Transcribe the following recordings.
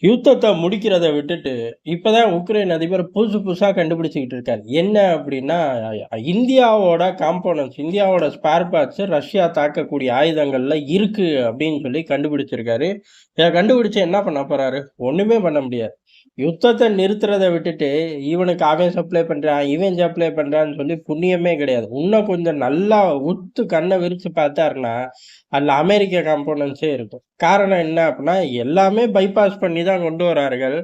யுத்தத்தை முடிக்கிறத விட்டுட்டு, இப்போதான் உக்ரைன் அதிபர் புதுசு புதுசாக கண்டுபிடிச்சிக்கிட்டு இருக்காரு. என்ன அப்படின்னா, இந்தியாவோட காம்போனன்ஸ் இந்தியாவோட ஸ்பேர் பார்ட்ஸ் ரஷ்யா தாக்கக்கூடிய ஆயுதங்கள்ல இருக்கு அப்படின்னு சொல்லி கண்டுபிடிச்சிருக்காரு. இதை கண்டுபிடிச்சு என்ன பண்ண போறாரு? ஒன்றுமே பண்ண முடியாது. யுத்தத்தை நிறுத்துறதை விட்டுட்டு, இவனுக்கு அவன் சப்ளை பண்ணுறான் இவன் சப்ளை பண்ணுறான்னு சொல்லி புண்ணியமே கிடையாது. இன்னும் கொஞ்சம் நல்லா உத்து கண்ணை விரித்து பார்த்தாருன்னா, அதில் அமெரிக்க காம்போனன்ஸே இருக்கும். காரணம் என்ன அப்படின்னா, எல்லாமே பைபாஸ் பண்ணி தான் கொண்டு வரார்கள்.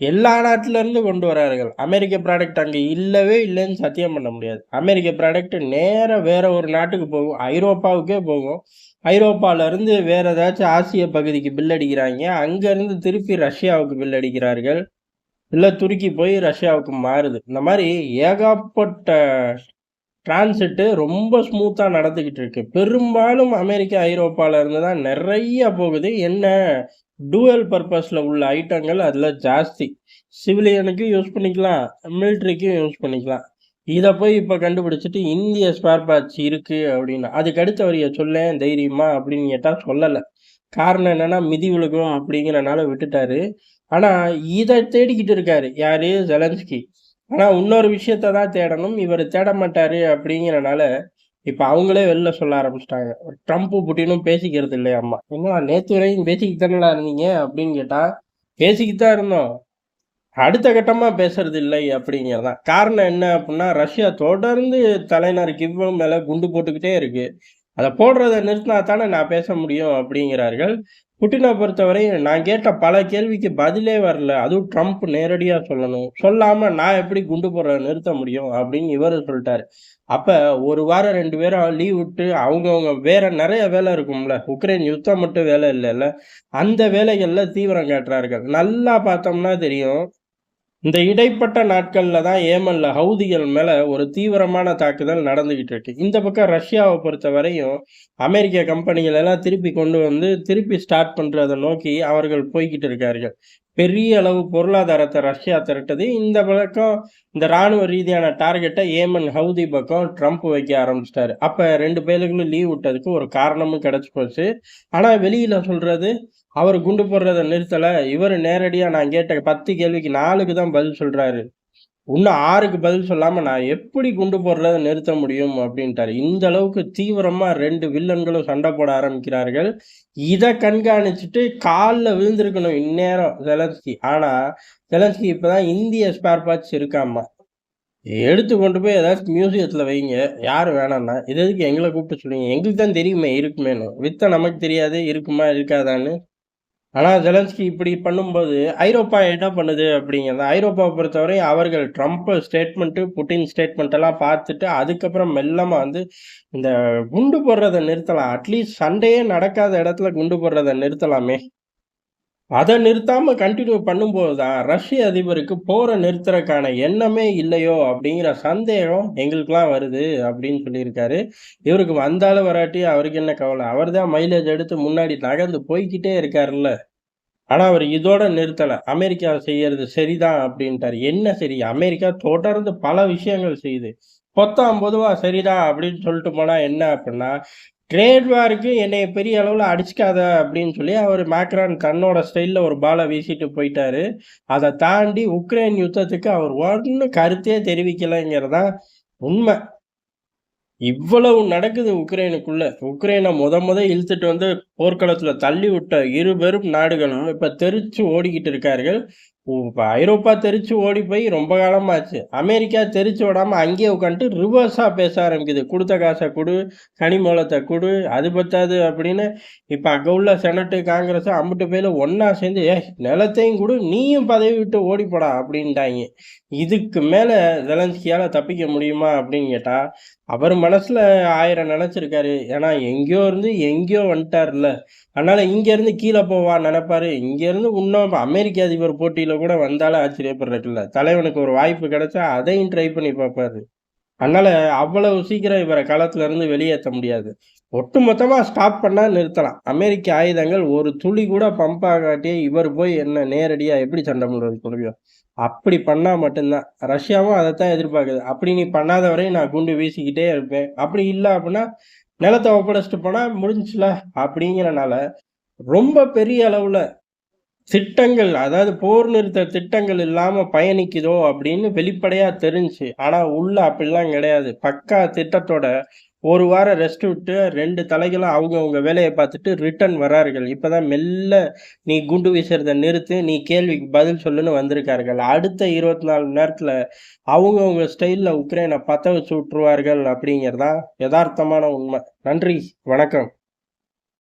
எல்லா நாட்டிலேருந்து கொண்டு வரார்கள். அமெரிக்க ப்ராடக்ட் அங்கே இல்லவே இல்லைன்னு சத்தியம் பண்ண முடியாது. அமெரிக்க ப்ராடக்ட் நேராக வேற ஒரு நாட்டுக்கு போகும். ஐரோப்பாவுக்கே போகும். ஐரோப்பாவிலேருந்து வேறு ஏதாச்சும் ஆசிய பகுதிக்கு பில் அடிக்கிறாங்க அங்கேருந்து திருப்பி ரஷ்யாவுக்கு பில் அடிக்கிறார்கள். இல்லை துருக்கி போய் ரஷ்யாவுக்கு மாறுது. இந்த மாதிரி ஏகப்பட்ட டிரான்சிட்டு ரொம்ப ஸ்மூத்தாக நடந்துக்கிட்டு இருக்கு. பெரும்பாலும் அமெரிக்கா, ஐரோப்பால இருந்து தான் நிறைய போகுது. என்ன டூயல் பர்பஸில் உள்ள ஐட்டங்கள் அதில் ஜாஸ்தி. சிவிலியனுக்கும் யூஸ் பண்ணிக்கலாம். மிலிட்டரிக்கும் யூஸ் பண்ணிக்கலாம். இதை போய் இப்போ கண்டுபிடிச்சிட்டு இந்திய ஸ்பேர் பார்ட்ஸ் இருக்குது அப்படின்னு. அதுக்கு அடுத்து சொல்லேன் தைரியமா அப்படின்னு கேட்டால் சொல்லலை காரணம் என்னன்னா, மிதி விழுகும் அப்படிங்கிறனால விட்டுட்டாரு. ஆனா இதை தேடிக்கிட்டு இருக்காரு. யாரு? ஜெலன்ஸ்கி. ஆனா இன்னொரு விஷயத்த தான் தேடணும். இவர் தேட மாட்டாரு அப்படிங்கிறனால, இப்ப அவங்களே வெளில சொல்ல ஆரம்பிச்சிட்டாங்க ட்ரம்ப் புட்டினும் பேசிக்கிறது இல்லையாமா. என்ன நேத்து வரையும் பேசிக்கிட்டு தானடா இருந்தீங்க அப்படின்னு கேட்டா, பேசிக்கிட்டு தான் இருந்தோம். அடுத்த கட்டமா பேசுறது இல்லை அப்படிங்கிறதான். காரணம் என்ன அப்படின்னா, ரஷ்யா தொடர்ந்து தலைநகர் கிவ் மேல குண்டு போட்டுக்கிட்டே இருக்கு. அதை போடுறதை நிறுத்தினா தானே நான் பேச முடியும் அப்படிங்கிறார்கள். புட்டினை பொறுத்தவரை நான் கேட்ட பல கேள்விக்கு பதிலே வரல. அதுவும் ட்ரம்ப் நேரடியாக சொல்லணும். சொல்லாமல் நான் எப்படி குண்டு போடுறத நிறுத்த முடியும் அப்படின்னு இவர் சொல்லிட்டார் அப்போ ஒரு வாரம் ரெண்டு பேரும் லீவ் விட்டு அவங்கவுங்க வேற நிறைய வேலை இருக்கும்ல. உக்ரைன் யுத்தம் மட்டும் வேலை இல்லைல்ல அந்த வேலைகளில் தீவிரம் காட்டுறார்கள். நல்லா பார்த்தோம்னா தெரியும். இந்த இடைப்பட்ட நாட்களில் தான் ஏமனில் ஹவுதிகள் மேல ஒரு தீவிரமான தாக்குதல் நடந்துகிட்டு இருக்கு. இந்த பக்கம் ரஷ்யாவ பொறுத்தவரையும், அமெரிக்க கம்பெனிகள் எல்லாம் திருப்பி கொண்டு வந்து திருப்பி ஸ்டார்ட் பண்ணுறதை நோக்கி அவர்கள் போய்கிட்டு இருக்கார்கள். பெரிய அளவு பொருளாதாரத்தை ரஷ்யா திரட்டுது. இந்த பக்கம் இந்த ராணுவ ரீதியான டார்கெட்டை ஏமன் ஹவுதி பக்கம் ட்ரம்ப் வைக்க ஆரம்பிச்சுட்டாரு. அப்ப 2 பயலுகளும் லீவ் விட்டதுக்கு ஒரு காரணமும் கிடச்சி போச்சு. ஆனால் வெளியில் சொல்கிறது அவர் குண்டு போடுறத நிறுத்தலை இவர் நேரடியாக நான் கேட்ட 10 கேள்விக்கு நாளுக்கு தான் பதில் சொல்கிறாரு இன்னும் ஆறுக்கு பதில் சொல்லாம நான் எப்படி குண்டு போடுறத நிறுத்த முடியும் அப்படின்ட்டாரு. இந்த அளவுக்கு தீவிரமா ரெண்டு வில்லன்களும் சண்டை போட ஆரம்பிக்கிறார்கள். இதை கண்காணிச்சுட்டு காலில் விழுந்திருக்கணும் இந்நேரம் ஜெலன்ஸ்கி. ஆனா ஜெலன்ஸ்கி இப்பதான் இந்திய ஸ்பேர் பார்ட்ஸ் இருக்காமா. எடுத்து கொண்டு போய் ஏதாச்சும் மியூசியத்தில் வைங்க. யார் வேணாம்னா, இது எதுக்கு எங்களை கூப்பிட்டு சொல்லுங்க எங்களுக்கு தான் தெரியுமே இருக்குமேன்னு. வித்த நமக்கு தெரியாது இருக்குமா இருக்காதான்னு. ஆனால் ஜெலன்ஸ்கி இப்படி பண்ணும்போது, ஐரோப்பா என்ன பண்ணுது அப்படிங்கிறத ஐரோப்பாவை பொறுத்தவரை அவர்கள் ட்ரம்ப் ஸ்டேட்மெண்ட்டு புட்டின் ஸ்டேட்மெண்ட் எல்லாம் பார்த்துட்டு, அதுக்கப்புறம் மெல்லமாக வந்து இந்த குண்டு போடுறதை நிறுத்தலாம். அட்லீஸ்ட் சண்டையே நடக்காத இடத்துல குண்டு போடுறத நிறுத்தலாமே. அதை நிறுத்தாமல் கண்டினியூ பண்ணும்போது தான், ரஷ்ய அதிபருக்கு போரை நிறுத்துறதுக்கான எண்ணமே இல்லையோ அப்படிங்கிற சந்தேகம் எங்களுக்கெல்லாம் வருது அப்படின்னு சொல்லியிருக்காரு. இவருக்கு வந்தாலும் வராட்டி அவருக்கு என்ன கவலை அவர் தான் மைலேஜ் எடுத்து முன்னாடி நகர்ந்து போய்கிட்டே இருக்காருல்ல. ஆனால் அவர் இதோட நிறுத்தலை அமெரிக்கா செய்யறது சரிதான் அப்படின்ட்டாரு. என்ன சரி? அமெரிக்கா தொடர்ந்து பல விஷயங்கள் செய்யுது. பொத்தாம் பொதுவாக சரிதான் அப்படின்னு சொல்லிட்டு போனால் என்ன அப்படின்னா, ட்ரேட் வார்க்கு என்னை பெரிய அளவில் அடிச்சுக்காத அப்படின்னு சொல்லி அவர் மேக்ரான் கண்ணோட ஸ்டைலில் ஒரு பாலை வீசிட்டு போயிட்டாரு. அதை தாண்டி உக்ரைன் யுத்தத்துக்கு அவர் ஒண்ணும் கருத்தே தெரிவிக்கலங்கிறது தான் இவ்வளவு நடக்குது உக்ரைனுக்குள்ள. உக்ரைனை முத முத இழுத்துட்டு வந்து போர்க்களத்தில் தள்ளி விட்ட இரு பெரும் நாடுகளும் இப்போ தெரிச்சு ஓடிக்கிட்டு இருக்கார்கள். இப்போ ஐரோப்பா தெரிச்சு ஓடி போய் ரொம்ப காலமாச்சு. அமெரிக்கா தெரிச்சு விடாமல் அங்கேயே உட்காந்துட்டு ரிவர்ஸாக பேச ஆரம்பிக்குது. கொடுத்த காசை கொடு கனிமூலத்தை கொடு அது பத்தாது அப்படின்னு இப்போ அங்கே உள்ள செனட்டு, காங்கிரஸ் அம்பிட்டு பேரும் ஒன்றா சேர்ந்து, ஏ நிலத்தையும் கொடு நீயும் பதவி விட்டு ஓடி போடா" அப்படின்ட்டாய்ங்க. இதுக்கு மேலே ஜெலன்ஸ்கியால் தப்பிக்க முடியுமா அப்படின்னு கேட்டால் அவர் மனசில் ஆயிரம் நினச்சிருக்காரு ஏன்னா எங்கேயோ இருந்து எங்கேயோ வந்துட்டார்ல. அதனால் இங்கேருந்து கீழே கீழ போவான்னு நெனைப்பாரு. இங்கேருந்து இன்னும் அமெரிக்க அதிபர் போட்டியில் கூட வந்தாலும் ஆச்சரியப்படுறதில்ல தலைவனுக்கு ஒரு வாய்ப்பு கிடைச்சா அதையும் ட்ரை பண்ணி பார்ப்பாரு. அதனால அவ்வளவு சீக்கிரம் இவரை களத்துலேருந்து இருந்து வெளியேத்த முடியாது. ஒட்டுமொத்தமா ஸ்டாப் பண்ணால் நிறுத்தலாம். அமெரிக்க ஆயுதங்கள் ஒரு துளி கூட பம்ப் ஆகாட்டி இவர் போய் என்ன நேரடியாக எப்படி சண்டை போடுறது சொல்லுங்க? அப்படி பண்ணால் மட்டும்தான் ரஷ்யாவும் அதைத்தான் எதிர்பார்க்குது. அப்படி நீ பண்ணாத வரையும் நான் குண்டு வீசிக்கிட்டே இருப்பேன். அப்படி இல்லை அப்படின்னா, நிலத்த ஒப்படைச்சிட்டு போனால் முடிஞ்சில அப்படிங்கிறனால, ரொம்ப பெரிய அளவில் திட்டங்கள் அதாவது போர் நிறுத்த திட்டங்கள் இல்லாமல் பயணிக்குதோ அப்படின்னு வெளிப்படையாக தெரிஞ்சுச்சு. ஆனால் உள்ள அப்படிலாம் கிடையாது. பக்கா திட்டத்தோட ஒரு வாரம் ரெஸ்ட் விட்டு ரெண்டு தலைகளும் அவங்கவுங்க வேலையை பார்த்துட்டு ரிட்டர்ன் வரார்கள். இப்பதான் மெல்ல நீ குண்டு வீசுறத நிறுத்து, நீ கேள்விக்கு பதில் சொல்லுன்னு வந்திருக்கார்கள். அடுத்த 24 மணி நேரத்தில் அவங்கவுங்க ஸ்டைலில் உக்ரைனை பற்ற வச்சு விட்டுருவார்கள் அப்படிங்கிறது தான் உண்மை. நன்றி, வணக்கம்.